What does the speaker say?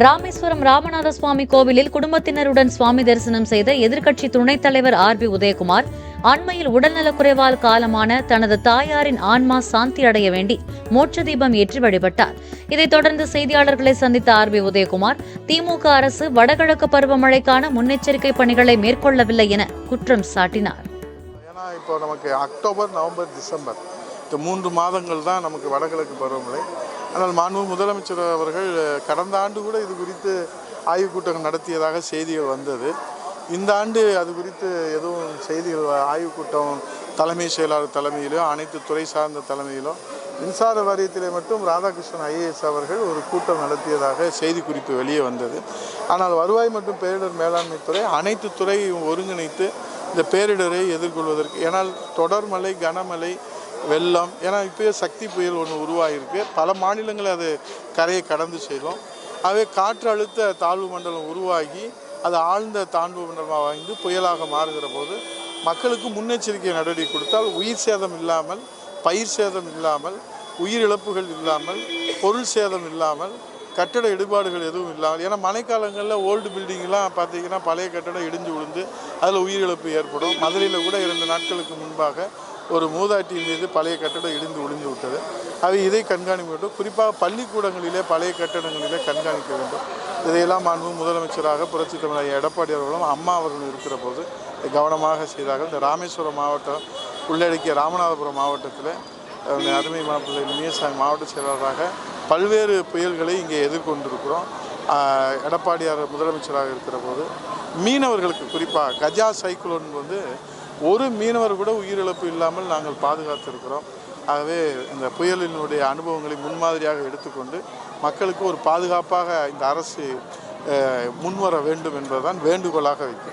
ராமேஸ்வரம் ராமநாத சுவாமி கோவிலில் குடும்பத்தினருடன் சுவாமி தரிசனம் செய்த எதிர்க்கட்சி துணைத் தலைவர் ஆர் பி உதயகுமார் அண்மையில் உடல்நலக்குறைவால் காலமான தனது தாயாரின் ஆன்மா சாந்தி அடைய வேண்டி மோட்ச தீபம் ஏற்றி வழிபட்டார். இதைத் தொடர்ந்து செய்தியாளர்களை சந்தித்த ஆர் பி உதயகுமார் திமுக அரசு வடகிழக்கு பருவமழைக்கான முன்னெச்சரிக்கை பணிகளை மேற்கொள்ளவில்லை என குற்றம் சாட்டினார். இப்போ நமக்கு அக்டோபர் நவம்பர் டிசம்பர் இந்த மூன்று மாதங்கள் தான் நமக்கு வடகிழக்கு பருவமழை. ஆனால் மாண்பு முதலமைச்சர் அவர்கள் கடந்த ஆண்டு கூட இது குறித்து ஆய்வுக் கூட்டங்கள் நடத்தியதாக செய்திகள் வந்தது. இந்த ஆண்டு அது குறித்து எதுவும் செய்திகள் ஆய்வுக் கூட்டம் தலைமை செயலாளர் தலைமையிலோ அனைத்து துறை சார்ந்த தலைமையிலோ மின்சார வாரியத்திலே மட்டும் ராதாகிருஷ்ணன் ஐஏஎஸ் அவர்கள் ஒரு கூட்டம் நடத்தியதாக செய்திக்குறிப்பு வெளியே வந்தது. ஆனால் வருவாய் மற்றும் பேரிடர் மேலாண்மை துறை அனைத்து துறையும் ஒருங்கிணைத்து இந்த பேரிடரை எதிர்கொள்வதற்கு ஏனால் தொடர்மலை கனமலை கனமழை வெள்ளம். ஏன்னா இப்போயே சக்தி புயல் ஒன்று உருவாகிருக்கு பல மாநிலங்கள் அது கரையை கடந்து செல்லும். ஆகவே காற்று அழுத்த தாழ்வு மண்டலம் உருவாகி அது ஆழ்ந்த தாழ்வு மண்டலமாக வாங்கி புயலாக மாறுகிற போது மக்களுக்கு முன்னெச்சரிக்கை நடவடிக்கை கொடுத்தால் உயிர் சேதம் இல்லாமல் பயிர் சேதம் இல்லாமல் உயிரிழப்புகள் இல்லாமல் பொருள் சேதம் இல்லாமல் கட்டட இடிபாடுகள் எதுவும் இல்லாமல் ஏன்னா மழைக்காலங்களில் ஓல்டு பில்டிங்லாம் பார்த்தீங்கன்னா பழைய கட்டடம் இடிஞ்சு விழுந்து அதில் உயிரிழப்பு ஏற்படும். மதுரையில் கூட இரண்டு நாட்களுக்கு முன்பாக ஒரு மூதாட்டி மீது பழைய கட்டடம் இடிந்து ஒளிந்து விட்டது. அது இதை கண்காணிக்க வேண்டும். குறிப்பாக பள்ளிக்கூடங்களிலே பழைய கட்டடங்களிலே கண்காணிக்க வேண்டும். இதையெல்லாம் மாண்பு முதலமைச்சராக புரட்சி தமிழக எடப்பாடி அவர்களும் அம்மா அவர்களும் இருக்கிற போது கவனமாக செய்தார்கள். இந்த ராமேஸ்வரம் மாவட்டம் உள்ளடக்கிய ராமநாதபுரம் மாவட்டத்தில் அருமை மாப்பிள்ளை முனியசாமி மாவட்ட செயலாளராக பல்வேறு புயல்களை இங்கே எதிர்கொண்டிருக்கிறோம். எடப்பாடியார் முதலமைச்சராக இருக்கிற போது மீனவர்களுக்கு குறிப்பாக கஜா சைக்ளோன் வந்து ஒரு மீனவர் கூட உயிரிழப்பு இல்லாமல் நாங்கள் பாதுகாத்திருக்கிறோம். ஆகவே இந்த புயலினுடைய அனுபவங்களை முன்மாதிரியாக எடுத்துக்கொண்டு மக்களுக்கு ஒரு பாதுகாப்பாக இந்த அரசு முன்வர வேண்டும் என்பதுதான் வேண்டுகோளாக வைக்கிறேன்